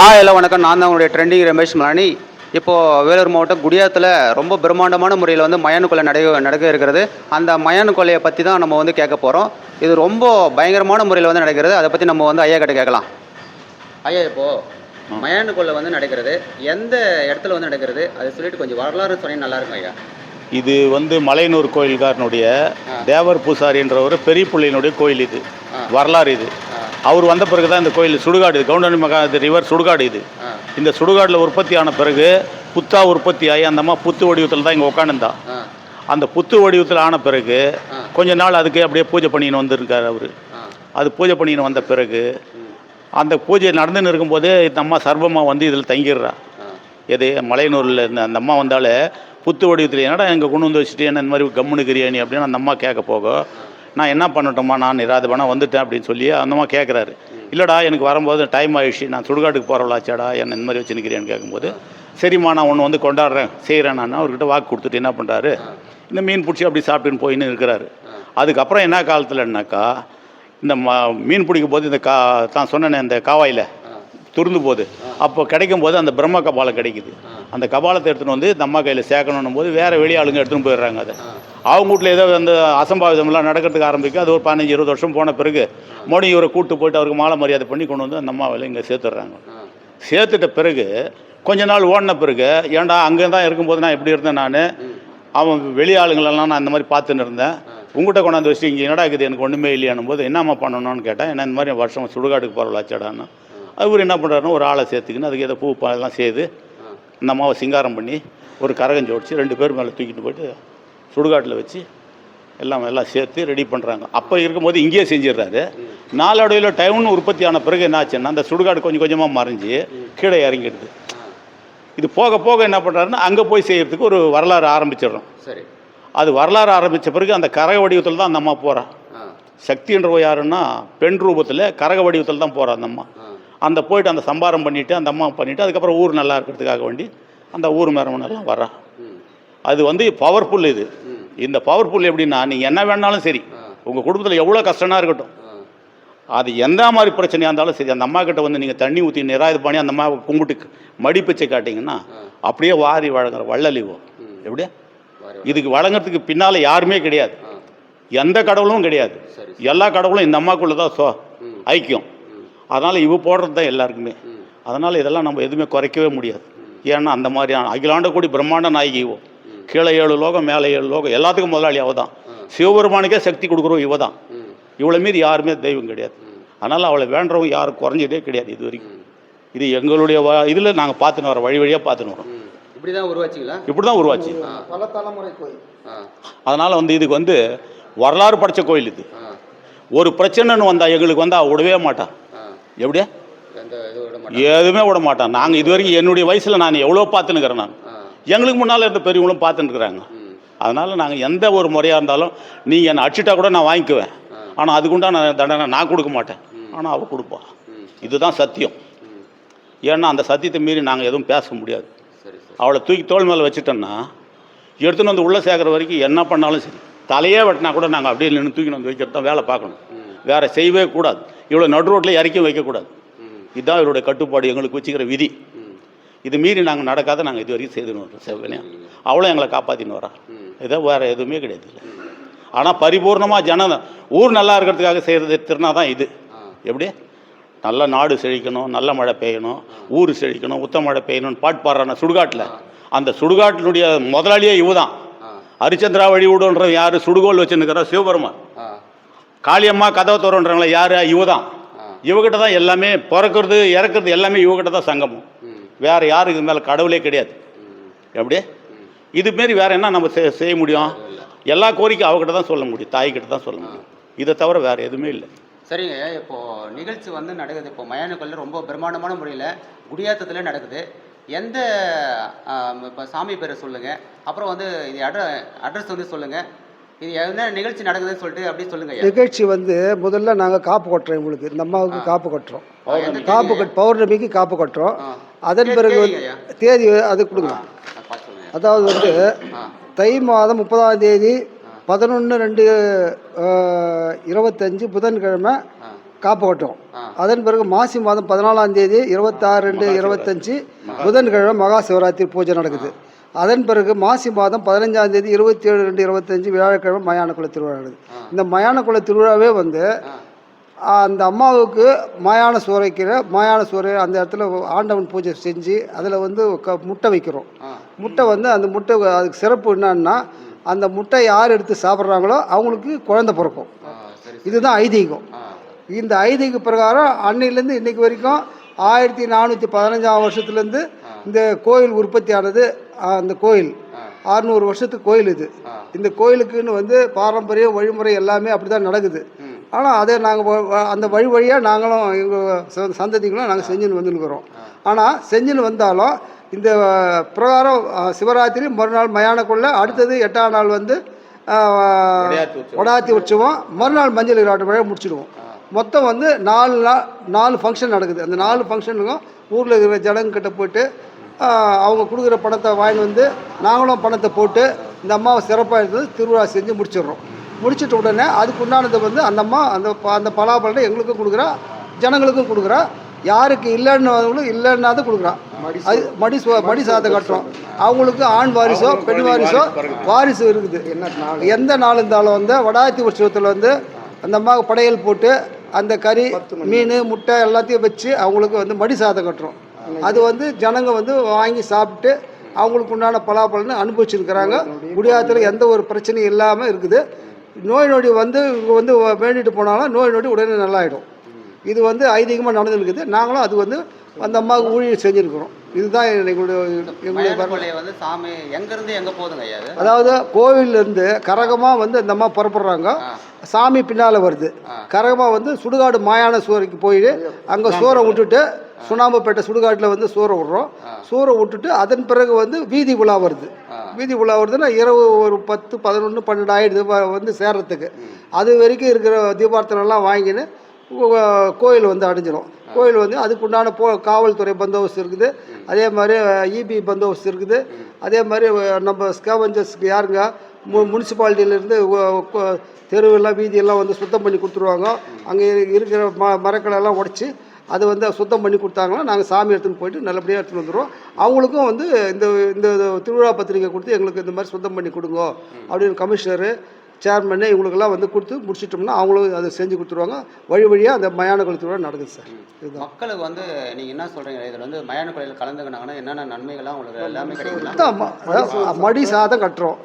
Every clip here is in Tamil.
ஹாய் ஹலோ வணக்கம். நான் தான் உங்களுடைய ட்ரெண்டிங் ரமேஷ் மலானி. இப்போது வேலூர் மாவட்டம் குடியாத்தில் ரொம்ப பிரம்மாண்டமான முறையில் வந்து மயானு கொலை நடக்க நடக்க இருக்கிறது. அந்த மயானு கொலையை பற்றி தான் நம்ம வந்து கேட்க போகிறோம் இது ரொம்ப பயங்கரமான முறையில் வந்து நடக்கிறது. அதை பற்றி நம்ம வந்து ஐயா கிட்ட கேட்கலாம். ஐயா இப்போது மயானு கொலை வந்து நடக்கிறது. எந்த இடத்துல வந்து நடக்கிறது? அதை சொல்லிட்டு கொஞ்சம் வரலாறு சொன்னீங்க நல்லா இருக்கும் ஐயா. இது வந்து மலையனூர் கோயில்காரனுடைய தேவர் பூசாரின்றவர் பெரிய பிள்ளையினுடைய கோயில் இது. ஆ. வரலாறு இது. அவர் வந்த பிறகு தான் இந்த கோயில் சுடுகாடு இது. கவுண்டனி மகா இது ரிவர் சுடுகாடு இது. இந்த சுடுகாட்டில் உற்பத்தி ஆன பிறகு புத்தா உற்பத்தி ஆகி அந்த அம்மா புத்து வடிவத்தில் தான் இங்கே உட்காந்துருந்தா அந்த புத்து வடிவத்தில் ஆன பிறகு. கொஞ்ச நாள் அதுக்கு அப்படியே பூஜை பண்ணின்னு வந்திருக்காரு அவர். அது பூஜை பண்ணின்னு வந்த பிறகு. அந்த பூஜை நடந்துன்னு இருக்கும்போதே இந்த அம்மா சர்வமாக வந்து இதில் தங்கிடுறா. எது? மலையனூரில் இந்த அந்த அம்மா வந்தாலே புத்து வடிவத்தில் என்னடா எங்கே கொண்டு வந்து வச்சுட்டு என்ன இந்த மாதிரி கம்முனு கிரியாணி அப்படின்னு அந்த அம்மா கேட்க போக நான் என்ன பண்ணட்டும்மா நான் நிராதபனா வந்துட்டேன் அப்படின்னு சொல்லி அந்தம்மா கேட்குறாரு இல்லைடா எனக்கு வரும்போது டைம் ஆயிடுச்சு நான் சுடுகாட்டுக்கு போகிறவளாச்சாடா என்ன இந்த மாதிரி வச்சுருக்கிறேன்னு கேட்கும்போது சரிம்மா நான் ஒன்று வந்து கொண்டாடுறேன் செய்கிறேன் நான் அவர்கிட்ட வாக்கு கொடுத்துட்டு என்ன பண்ணுறாரு இந்த மீன் பிடிச்சி அப்படி சாப்பிட்டுன்னு போயின்னு இருக்கிறாரு. அதுக்கப்புறம் என்ன காலத்தில்னாக்கா இந்த ம மீன் பிடிக்கும் போது இந்த கா தான் சொன்னேன் இந்த காவாயில் துருந்து போகுது அப்போ கிடைக்கும் போது அந்த பிரம்ம கபாலம் கிடைக்குது. அந்த கபாலத்தை எடுத்துகிட்டு வந்து இந்த அம்மா கையில் சேர்க்கணும் போது வேறு வெளி ஆளுங்க எடுத்துன்னு போயிடுறாங்க அதை. அவங்க வீட்டில் ஏதோ அந்த அசம்பாவிதம்லாம் நடக்கிறதுக்கு ஆரம்பிக்கும். அது ஒரு பதினஞ்சு இருபது வருஷம் போன பிறகு மறுபடியும் இவரை கூட்டு போயிட்டு அவருக்கு மாலை மரியாதை பண்ணி கொண்டு வந்து அந்த அம்மாவில் இங்கே சேர்த்துடுறாங்க. சேர்த்துட்ட பிறகு கொஞ்ச நாள் ஓடின பிறகு ஏன்டா அங்கே தான் இருக்கும்போது நான் எப்படி இருந்தேன் நான்? அவன் வெளி ஆளுங்களெல்லாம் நான் இந்த மாதிரி பார்த்துன்னு இருந்தேன். உங்கள்கிட்ட கொண்டாந்து வச்சுட்டு இங்கே என்னடா இருக்குது? எனக்கு ஒன்றுமே இல்லையானும் போது என்னம்மா பண்ணணும்னு கேட்டேன். என்ன இந்த மாதிரி வருஷம் சுடுகாட்டுக்கு போகிறவளாச்சாடான்னு அவர் என்ன பண்ணுறாருன்னு ஒரு ஆளை சேர்த்துக்கின்னு அதுக்கு ஏதோ பூ எல்லாம் செய்து இந்த அம்மாவை சிங்காரம் பண்ணி ஒரு கரகம் ஜோடிச்சு ரெண்டு பேர் மேலே தூக்கிட்டு போயிட்டு சுடுகாட்டில் வச்சு எல்லாம் எல்லாம் சேர்த்து ரெடி பண்ணுறாங்க அப்போ இருக்கும்போது இங்கேயே செஞ்சிடுறாரு. நாளடைவில் டவுன் உற்பத்தி ஆன பிறகு என்ன ஆச்சுன்னா அந்த சுடுகாடு கொஞ்சம் கொஞ்சமாக மறைஞ்சு கீழே இறங்கிடுது. இது போக போக என்ன பண்ணுறாருன்னா அங்கே போய் செய்கிறதுக்கு ஒரு வரலாறு ஆரம்பிச்சிடுறோம். சரி. அது வரலாறு ஆரம்பித்த பிறகு அந்த கரக வடிவத்தில் தான் அந்த அம்மா போகிறா ஆ. சக்தின்றவ யாருன்னா பெண் ரூபத்தில் கரக வடிவத்தில் தான் போகிறா அந்த அம்மா. அந்த போயிட்டு அந்த சம்பாரம் பண்ணிவிட்டு அந்த அம்மா பண்ணிவிட்டு அதுக்கப்புறம் ஊர் நல்லா இருக்கிறதுக்காக வேண்டி அந்த ஊர் மேரமனெல்லாம் வரா ம் அது வந்து பவர்ஃபுல் இது. இந்த பவர்ஃபுல் எப்படின்னா நீங்கள் என்ன வேணாலும் சரி உங்கள் குடும்பத்தில் எவ்வளோ கஷ்டம்னா இருக்கட்டும். அது எந்த மாதிரி பிரச்சனையாக இருந்தாலும் சரி அந்த அம்மா கிட்ட வந்து நீங்கள் தண்ணி ஊற்றி நிராயுது பண்ணி அந்த அம்மாவை கும்பிட்டு மடி பிச்சை காட்டிங்கன்னா அப்படியே வாரி வழங்குற வள்ளலிவோ. எப்படியா இதுக்கு வழங்குறதுக்கு பின்னால் யாருமே கிடையாது. எந்த கடவுளும் கிடையாது. எல்லா கடவுளும் இந்த அம்மாக்குள்ளே தான் சோ ஐக்கியம். அதனால் இவ போடுறது தான் எல்லாருக்குமே. அதனால் இதெல்லாம் நம்ம எதுவுமே குறைக்கவே முடியாது. ஏன்னா அந்த மாதிரியான அகிலாண்ட கூடி பிரம்மாண்ட நாயகி இவோ. கீழே ஏழு லோகம் மேலே ஏழு லோகம். எல்லாத்துக்கும் முதலாளி அவ தான் சிவபெருமானுக்கே சக்தி கொடுக்குறோம் இவ தான் இவளை மீறி யாருமே தெய்வம் கிடையாது. அதனால் அவளை வேண்டவங்க யாரும் குறைஞ்சதே கிடையாது இது வரைக்கும் இது எங்களுடைய வ இதில் நாங்கள் பார்த்துன்னு வரோம். வழி வழியாக பார்த்துன்னு வரோம். இப்படி தான் உருவாச்சிங்களா? இப்படி தான் உருவாச்சு பல தலைமுறை கோயில். அதனால் வந்து இதுக்கு வந்து வரலாறு படைச்ச கோயில் இது. ஒரு பிரச்சனைன்னு வந்தால் எங்களுக்கு வந்தால் விடவே மாட்டான். எப்படியா? எதுவுமே விட மாட்டான். நாங்கள் இது வரைக்கும் என்னுடைய வயசில் நான் எவ்வளோ பார்த்துன்னுக்கிறேன் நான். எங்களுக்கு முன்னால் இருந்த பெரியவங்களும் ம் அதனால் நாங்கள் எந்த ஒரு முறையாக இருந்தாலும் நீங்கள் என்னை அடிச்சிட்டா கூட நான் வாங்கிக்குவேன். ஆனால் அதுக்குண்டான தண்டனை நான் கொடுக்க மாட்டேன். ஆனால் அவள் கொடுப்பா. ம் இதுதான் சத்தியம். ஏன்னா அந்த சத்தியத்தை மீறி நாங்கள் எதுவும் பேச முடியாது. அவளை தூக்கி தோள் மேலே வச்சுட்டோன்னா எடுத்துன்னு வந்து உள்ளே சேர்க்குற வரைக்கும் என்ன பண்ணாலும் சரி தலையே வெட்டினா கூட நாங்கள் அப்படியே நின்று தூக்கி வந்து வைக்கிறது தான் வேலை பார்க்கணும். வேறு செய்யவே கூடாது. இவ்வளோ நடு ரோட்டில் இறக்கி வைக்கக்கூடாது. இதுதான் இவருடைய கட்டுப்பாடு எங்களுக்கு வச்சுக்கிற விதி. இது மீறி நாங்கள் நடக்காத நாங்கள் இது வரைக்கும் செய்துன்னு வரோம் செவ்வனையா அவ்வளோ எங்களை காப்பாற்றின்னு வரா இதை வேறு எதுவுமே கிடையாது இல்லை ஆனால் பரிபூர்ணமாக ஜன ஊர் நல்லா இருக்கிறதுக்காக செய்கிறது திருநா தான் இது. எப்படி? நல்ல நாடு செழிக்கணும் நல்ல மழை பெய்யணும் ஊர் செழிக்கணும் உத்த மழை பெய்யணும்னு பாட்டு பாடுறான சுடுகாட்டில். அந்த சுடுகாட்டினுடைய முதலாளியே இவ தான் ஹரிச்சந்திரா வழி விடுன்ற யார்? சுடுகோல் வச்சுருக்கிற சிவபெருமான். காளியம்மா கதவை தோறன்றவங்களா யார்? இவ தான் இவகிட்ட தான் எல்லாமே பிறக்கிறது இறக்குறது எல்லாமே இவகிட்ட தான் சங்கமம். வேறு யாரும் இது மேலே கடவுளே கிடையாது. எப்படி? இது மாரி வேறு என்ன நம்ம செய்- செய்ய முடியும்? எல்லா கோரிக்கை அவகிட்ட தான் சொல்ல முடியும் தாய்கிட்ட தான் சொல்ல முடியும். இதை தவிர வேறு எதுவுமே இல்லை. சரிங்க இப்போ நிகழ்ச்சி வந்து நடக்குது. இப்போ மயானக்கல்ல ரொம்ப பிரம்மாண்டமான முறையில் குடியாத்தத்தில் நடக்குது. எந்த இப்போ சாமி பேரை சொல்லுங்கள் அப்புறம் வந்து இது அட்ர அட்ரஸ் வந்து சொல்லுங்கள் இது என்ன நிகழ்ச்சி நடக்குதுன்னு சொல்லிட்டு அப்படியே சொல்லுங்க ஐயா. நிகழ்ச்சி வந்து முதல்ல நாங்கள் காப்பு கொட்டுறோம் உங்களுக்கு இந்த அம்மாவுக்கு காப்பு கொட்டுறோம். காப்பு? கட் பௌர்ணமிக்கு காப்பு கொட்டுறோம். அதன் பிறகு வந்து. தேதி அது கொடுங்க. அதாவது வந்து தை மாதம் முப்பதாம் தேதி பதினொன்று ரெண்டு இருபத்தஞ்சு புதன்கிழமை காப்பு கட்டுறோம் ஆ. அதன் பிறகு மாசி மாதம் பதினாலாம் தேதி இருபத்தாறு ரெண்டு இருபத்தஞ்சி புதன்கிழமை மகா சிவராத்திரி பூஜை நடக்குது. அதன் பிறகு மாசி மாதம் பதினஞ்சாம் தேதி இருபத்தி ஏழு ரெண்டு இருபத்தஞ்சி வியாழக்கிழமை மயான குல திருவிழா நடக்குது. இந்த மயான குல திருவிழாவே வந்து அந்த அம்மாவுக்கு மயான சூறைக்கிற மயான சூறை அந்த இடத்துல ஆண்டவன் பூஜை செஞ்சு அதில் வந்து க முட்டை வைக்கிறோம். முட்டை வந்து அந்த முட்டை அதுக்கு சிறப்பு என்னன்னா அந்த முட்டை யார் எடுத்து சாப்பிட்றாங்களோ அவங்களுக்கு குழந்தை பிறக்கும். இதுதான் ஐதீகம். இந்த ஐதீக பிரகாரம் அன்னையிலேருந்து இன்னைக்கு வரைக்கும் ஆயிரத்தி நானூற்றி பதினஞ்சாம் வருஷத்துலேருந்து இந்த கோயில் உற்பத்தியானது அந்த கோயில். அறுநூறு வருஷத்துக்கு கோயில் இது. இந்த கோயிலுக்குன்னு வந்து பாரம்பரிய வழிமுறை எல்லாமே அப்படி தான் நடக்குது. ஆனால் அதை நாங்கள் அந்த வழி வழியாக நாங்களும் எங்கள் சந்ததிகளும் நாங்கள் செஞ்சுன்னு வந்துருக்கிறோம். ஆனால் செஞ்சுன்னு வந்தாலும் இந்த பிரகாரம் சிவராத்திரி மறுநாள் மயானக்குள்ள அடுத்தது எட்டாம் நாள் வந்து ஆ, வடாத்தி உற்சவம். மறுநாள் மஞ்சள் நீராட்டு விழா முடிச்சிடுவோம். மொத்தம் வந்து நாலு நாள் நாலு ஃபங்க்ஷன் நடக்குது. அந்த நாலு ஃபங்க்ஷனுக்கும் ஊரில் இருக்கிற ஜனங்கிட்ட போயிட்டு அவங்க கொடுக்குற பணத்தை வாங்கிட்டு வந்து நாங்களும் பணத்தை போட்டு இந்த அம்மாவை சிறப்பாக இருந்து திருவிழா செஞ்சு முடிச்சிடுறோம். முடிச்சிட்ட உடனே அதுக்கு உண்டானது வந்து அந்த அம்மா அந்த அந்த பலாபலனை எங்களுக்கும் கொடுக்குறா ஜனங்களுக்கும் கொடுக்குறா. யாருக்கு இல்லைன்னு இல்லைன்னா தான் கொடுக்குறா அது மடி சோ மடி சாதத்தை கட்டுறோம். அவங்களுக்கு ஆண் வாரிசோ பெண் வாரிசோ வாரிசு இருக்குது. எந்த நாள் இருந்தாலும் வந்து வடாத்தி உற்சவத்தில் வந்து அந்த அம்மாவுக்கு படையல் போட்டு அந்த கறி மீன் முட்டை எல்லாத்தையும் வச்சு அவங்களுக்கு வந்து மடி சாதம் கட்டுறோம். அது வந்து ஜனங்க வந்து வாங்கி சாப்பிட்டு அவங்களுக்கு உண்டான பலாப்பலன்னு அனுபவிச்சிருக்கிறாங்க. குடியாத்தில் எந்த ஒரு பிரச்சனையும் இல்லாமல் இருக்குது. நோய் நொடி வந்து இங்கே வந்து வேண்டிட்டு போனாலும் நோய் நொடி உடனே நல்லாயிடும். இது வந்து ஐதீகமாக நடந்துருக்குது. நாங்களும் அது வந்து அந்த அம்மாவுக்கு ஊழியர் செஞ்சுருக்கிறோம். இதுதான் எங்களுடைய எங்களுடைய கொள்ளையை வந்து சாமி எங்கேருந்து எங்கே போகுதுங்க ஐயா அது அதாவது கோவில்லேருந்து கரகமாக வந்து அந்த அம்மா புறப்படுறாங்க. சாமி பின்னால் வருது. கரகமாக வந்து சுடுகாடு மாயான சூறைக்கு போய் அங்கே சூறை விட்டுட்டு சுண்ணாம்புப்பேட்டை சுடுகாட்டில் வந்து சூறை விட்றோம். சூறை விட்டுட்டு அதன் பிறகு வந்து வீதி உலா வருது. வீதி உலா வருதுன்னா இரவு ஒரு பத்து பதினொன்று பன்னெண்டு ஆயிடுது வந்து சேர்றதுக்கு. அது வரைக்கும் இருக்கிற தீபார்த்தனெல்லாம் வாங்கின்னு கோயில் வந்து அடைஞ்சிடும் கோயில் வந்து அதுக்கு உண்டான போ காவல்துறை பந்தோபஸ்து இருக்குது. அதே மாதிரி இபி பந்தோபஸ்து இருக்குது. அதே மாதிரி நம்ம ஸ்கேவஞ்சர்ஸ்க்கு யாருங்க மு முனிசிபாலிட்டியிலேருந்து தெருவெல்லாம் வீதியெல்லாம் வந்து சுத்தம் பண்ணி கொடுத்துருவாங்க. அங்கே இருக்கிற ம மரக்களை எல்லாம் உடச்சி அதை வந்து சுத்தம் பண்ணி கொடுத்தாங்கன்னா நாங்கள் சாமி எடுத்துன்னு போயிட்டு நல்லபடியாக எடுத்துன்னு வந்துடுவோம் அவங்களுக்கும் வந்து இந்த இந்த திருவிழா பத்திரிக்கை கொடுத்து எங்களுக்கு இந்த மாதிரி சுத்தம் பண்ணி கொடுங்க அப்படின்னு கமிஷனரு சேர்மனு இவங்களுக்கெல்லாம் வந்து கொடுத்து முடிச்சிட்டோம்னா அவங்களும் அதை செஞ்சு கொடுத்துருவாங்க. வழி வழியாக அந்த மயான குளத்து திருவிழா நடக்குது சார். இதுதான். மக்களுக்கு வந்து நீங்கள் என்ன சொல்கிறீங்க இதில் வந்து மயான கொள்ளையில் கலந்துக்கினாங்கன்னா என்னென்ன நன்மைகள்லாம் உங்களுக்கு எல்லாமே கிடைக்குங்களா அதான் ம- அதாவது மடி சாதம். கட்டுறோம்.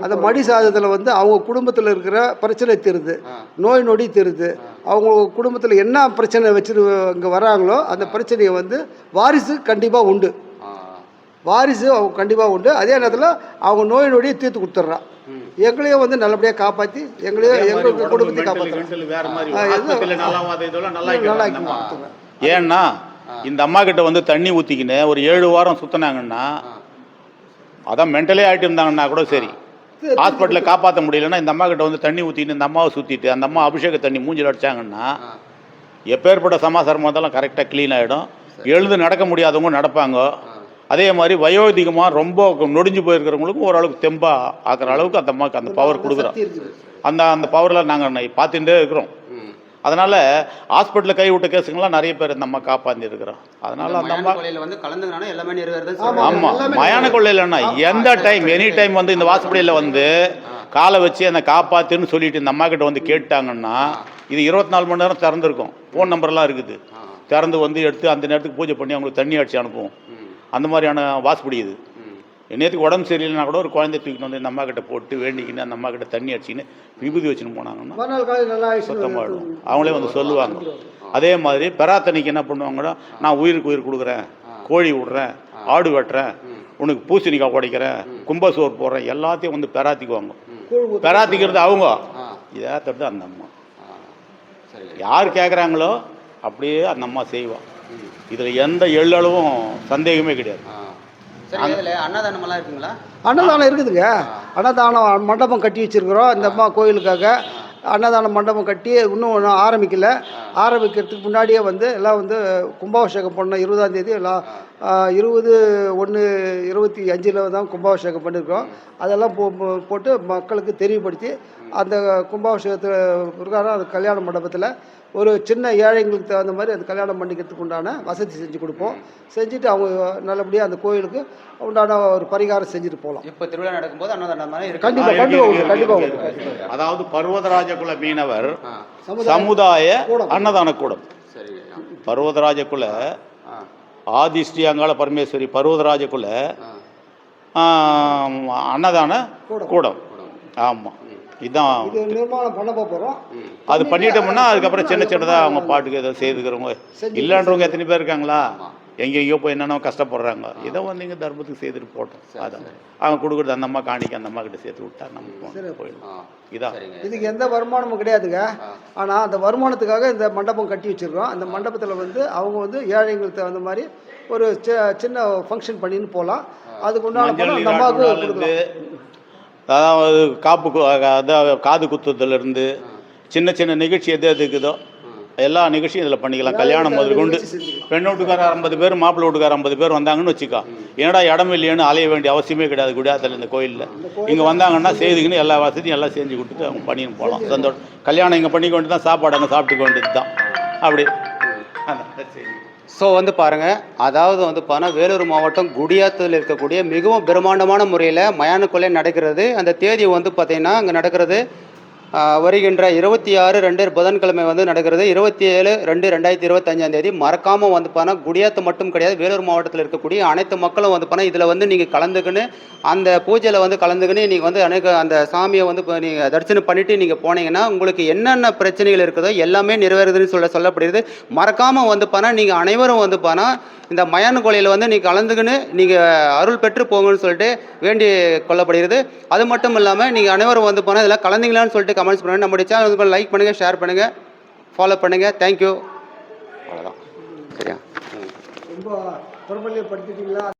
அந்த மடி சாதத்தில் வந்து அவங்க குடும்பத்தில் இருக்கிற பிரச்சனை தீருது. நோய் நொடி தீருது. அவங்க குடும்பத்தில் என்ன பிரச்சனை வச்சுட்டு இங்கே வராங்களோ அந்த பிரச்சனையை வந்து வாரிசு கண்டிப்பாக உண்டு. வாரிசு அவங்க கண்டிப்பாக உண்டு. அதே நேரத்தில் அவங்க நோய் நொடியை தீர்த்து கொடுத்துட்றா எங்களையும் வந்து நல்லபடியாக காப்பாற்றி எங்களையும் எங்களுக்கு குடும்பத்தை. கொடுத்துருவேன் ஏன்னா இந்த அம்மா கிட்ட வந்து தண்ணி ஊற்றிக்கின்னு ஒரு ஏழு வாரம் சுத்தினாங்கன்னா அதான் மென்டலே ஆகிட்டு இருந்தாங்கன்னா கூட சரி. ஹாஸ்பிட்டலில் காப்பாற்ற முடியலன்னா இந்த அம்மா கிட்ட வந்து தண்ணி ஊற்றிட்டு இந்த அம்மாவை சுற்றிட்டு அந்த அம்மா அபிஷேக தண்ணி மூஞ்சில் அடிச்சாங்கன்னா எப்பேற்பட்ட சமாசாரமாக இருந்தாலும் கரெக்டாக க்ளீன் ஆகிடும் எழுந்து நடக்க முடியாதவங்க நடப்பாங்க. அதே மாதிரி வயோதிகமாக ரொம்ப நொடிஞ்சு போயிருக்கிறவங்களுக்கும் ஓரளவுக்கு தெம்பாக ஆக்குற அளவுக்கு அந்த அம்மாவுக்கு அந்த பவர் கொடுக்குறோம். அந்த அந்த பவரில் நாங்கள் பார்த்துட்டே இருக்கிறோம். அதனால் ஹாஸ்பிட்டலில் கை விட்ட கேஸுங்கெல்லாம் நிறைய பேர் இந்த அம்மா காப்பாற்றி இருக்கிறோம் அதனால் அந்த மயான அம்மா கொள்ளையில் வந்து கலந்துக்கினா எல்லாமே. ஆமாம் மயான கொள்ளையிலன்னா எந்த டைம் எனி டைம் வந்து இந்த வாசப்படியில் வந்து காலை வச்சு அந்த காப்பாத்துன்னு சொல்லிட்டு இந்த அம்மா கிட்ட வந்து கேட்டாங்கன்னா இது இருபத்தி நாலு மணி நேரம் திறந்துருக்கும். ஃபோன் நம்பர்லாம் இருக்குது. திறந்து வந்து எடுத்து அந்த நேரத்துக்கு பூஜை பண்ணி அவங்களுக்கு தண்ணி அடிச்சு அனுப்புவோம். அந்த மாதிரியான இது ம். நேற்றுக்கு உடம்பு சரியில்லைனா கூட ஒரு குழந்தைய தூக்கிட்டு வந்து இந்த அம்மா கிட்ட போட்டு வேண்டிக்கின்னு அந்த அம்மா கிட்ட தண்ணி அடிச்சின்னு விபூதி வச்சுன்னு போனாங்கன்னா ஆயிடுச்சு. சுத்தமாகிடும் அவங்களே வந்து சொல்லுவாங்க. அதே மாதிரி பெராத்தனைக்கு என்ன பண்ணுவாங்கன்னா நான் உயிருக்கு உயிர் கொடுக்குறேன். கோழி விடுறேன். ஆடு வெட்டுறேன். உனக்கு பூசணிக்காய் உடைக்கிறேன். கும்பசோறு போடுறேன். எல்லாத்தையும் வந்து பெராத்திக்குவாங்க. பெராத்திக்கிறது அவங்க. இதே தட்டு அந்த அம்மா. யார் கேட்குறாங்களோ அப்படியே அந்த அம்மா செய்வான் இதில் எந்த எள்ளளவும் சந்தேகமே கிடையாது. அன்னதானமெல்லாம் இருக்குங்களா? அன்னதானம் இருக்குதுங்க. அன்னதானம் மண்டபம் கட்டி வச்சிருக்கிறோம். இந்த அம்மா கோயிலுக்காக அன்னதான மண்டபம் கட்டி இன்னும் ஒன்றும் ஆரம்பிக்கல. ஆரம்பிக்கிறதுக்கு முன்னாடியே வந்து எல்லாம் வந்து கும்பாபிஷேகம் பண்ணோம் இருபதாம் தேதி எல்லாம் இருபது ஒன்று இருபத்தி அஞ்சில் தான் கும்பாபிஷேகம் பண்ணியிருக்கோம் அதெல்லாம் போ போ- போட்டு மக்களுக்கு தெரியப்படுத்தி அந்த கும்பாபிஷேகத்தில் பிரகாரம் அந்த கல்யாண மண்டபத்தில் ஒரு சின்ன ஏழைங்களுக்கு தகுந்த மாதிரி அது கல்யாணம் பண்ணிக்கிறதுக்கு உண்டான வசதி செஞ்சு கொடுப்போம். செஞ்சுட்டு அவங்க நல்லபடியாக அந்த கோயிலுக்கு உண்டான ஒரு பரிகாரம் செஞ்சுட்டு போகலாம். இப்போ திருவிழா நடக்கும்போது அன்னதானம் மாதிரி இருக்கு. கண்டிப்பா, ஆ, இருக்கு, கண்டிப்பா இருக்கு, உண்டு, இருக்கு, கண்டிப்பா இருக்கு. அதாவது பர்வதராஜ குல மீனவர் சமுதாய கூடம். அன்னதான கூடம். பர்வதராஜ குல ஆதி ஸ்ரீ அங்காள பரமேஸ்வரி பர்வதராஜ குல அன்னதான கூடம். கூடம். ஆமாம் இதுதான் இது நிர்மாணம் பண்ண போகிறோம் அது பண்ணிட்டோம்னா அதுக்கப்புறம் சின்ன சின்னதாக அவங்க பாட்டுக்கு ஏதோ செய்துக்கிறவங்க. இல்லைன்றவங்க எத்தனை பேர் இருக்காங்களா? எங்கெங்கேயோ போய் என்னென்ன கஷ்டப்படுறாங்க. இதை வந்து இங்கே தர்மத்துக்கு செய்துட்டு போட்டோம். அதான். அவங்க கொடுக்குறது அந்த அம்மா காணிக்க அந்த அம்மா கிட்ட சேர்த்து விட்டா நம்ம. போயிடும். இதான். இதுக்கு எந்த வருமானமும் கிடையாதுங்க. ஆனால் அந்த வருமானத்துக்காக இந்த மண்டபம் கட்டி வச்சிருக்கோம் அந்த மண்டபத்தில் வந்து அவங்க வந்து ஏழைங்களுக்கு தகுந்த மாதிரி ஒரு சி- சின்ன ஃபங்க்ஷன் பண்ணின்னு போகலாம் அதுக்கு உண்டான அந்த அம்மாவுக்கு அதாவது காப்பு அதாவது காது குத்துறதுலேருந்து சின்ன சின்ன நிகழ்ச்சி எது எது இருக்குதோ எல்லா நிகழ்ச்சியும் இதில் பண்ணிக்கலாம். கல்யாணம் முதல் கொண்டு. பெண் வீட்டுக்கார ஐம்பது பேர் மாப்பிள்ளை வீட்டுக்கார ஐம்பது பேர் வந்தாங்கன்னு வச்சுக்கோ. என்னடா இடம் இல்லையேன்னு அலைய வேண்டிய அவசியமே கிடையாது குடியாத்தில் இந்த கோயிலில். இங்கே வந்தாங்கன்னா செய்துக்குன்னு எல்லா வசதியும் எல்லாம் செஞ்சு கொடுத்துட்டு அவங்க பண்ணின்னு போகலாம். சந்தோஷம். கல்யாணம் இங்கே பண்ணி கொண்டு தான் சாப்பாடு அங்கே சாப்பிட்டுக்க வேண்டியது தான் அப்படி சரி ஸோ வந்து பாருங்கள் அதாவது வந்து பார்த்தோன்னா வேலூர் மாவட்டம் குடியாத்தில் இருக்கக்கூடிய மிகவும் பிரம்மாண்டமான முறையில் மயானக்கொள்ளை நடக்கிறது. அந்த தேதி வந்து பார்த்திங்கன்னா அங்கே நடக்கிறது வருகின்ற இருபத்தி ஆறு ரெண்டு புதன்கிழமை வந்து நடக்கிறது. இருபத்தி ஏழு ரெண்டு ரெண்டாயிரத்தி இருபத்தஞ்சாம் தேதி மறக்காமல் வந்து பார்த்தா குடியாத்து மட்டும் கிடையாது வேலூர் மாவட்டத்தில் இருக்கக்கூடிய அனைத்து மக்களும் வந்து பார்த்தா இதில் வந்து நீங்கள் கலந்துக்கின்னு அந்த பூஜையில் வந்து கலந்துக்கின்னு நீங்கள் வந்து அனைத்து அந்த சாமியை வந்து இப்போ நீங்கள் தரிசனம் பண்ணிவிட்டு நீங்கள் போனீங்கன்னா உங்களுக்கு என்னென்ன பிரச்சனைகள் இருக்குதோ எல்லாமே நிறைவேறுதுன்னு சொல்ல சொல்லப்படுகிறது. மறக்காமல் வந்து பார்த்தா நீங்கள் அனைவரும் வந்து பார்த்தா இந்த மயான கோலையில் வந்து நீங்கள் கலந்துக்கின்னு நீங்கள் அருள் பெற்று போங்கன்னு சொல்லிட்டு வேண்டி கொள்ளப்படுகிறது. அது மட்டும் இல்லாமல் நீங்கள் அனைவரும் வந்து போனால் இதில் கலந்தீங்களான்னு சொல்லிட்டு கமெண்ட்ஸ் பண்ணுங்கள் நம்முடைய சேனல் வந்து லைக் பண்ணுங்கள் ஷேர் பண்ணுங்கள் ஃபாலோ பண்ணுங்கள் தேங்க்யூ அவ்வளோதான் சரியா? ரொம்ப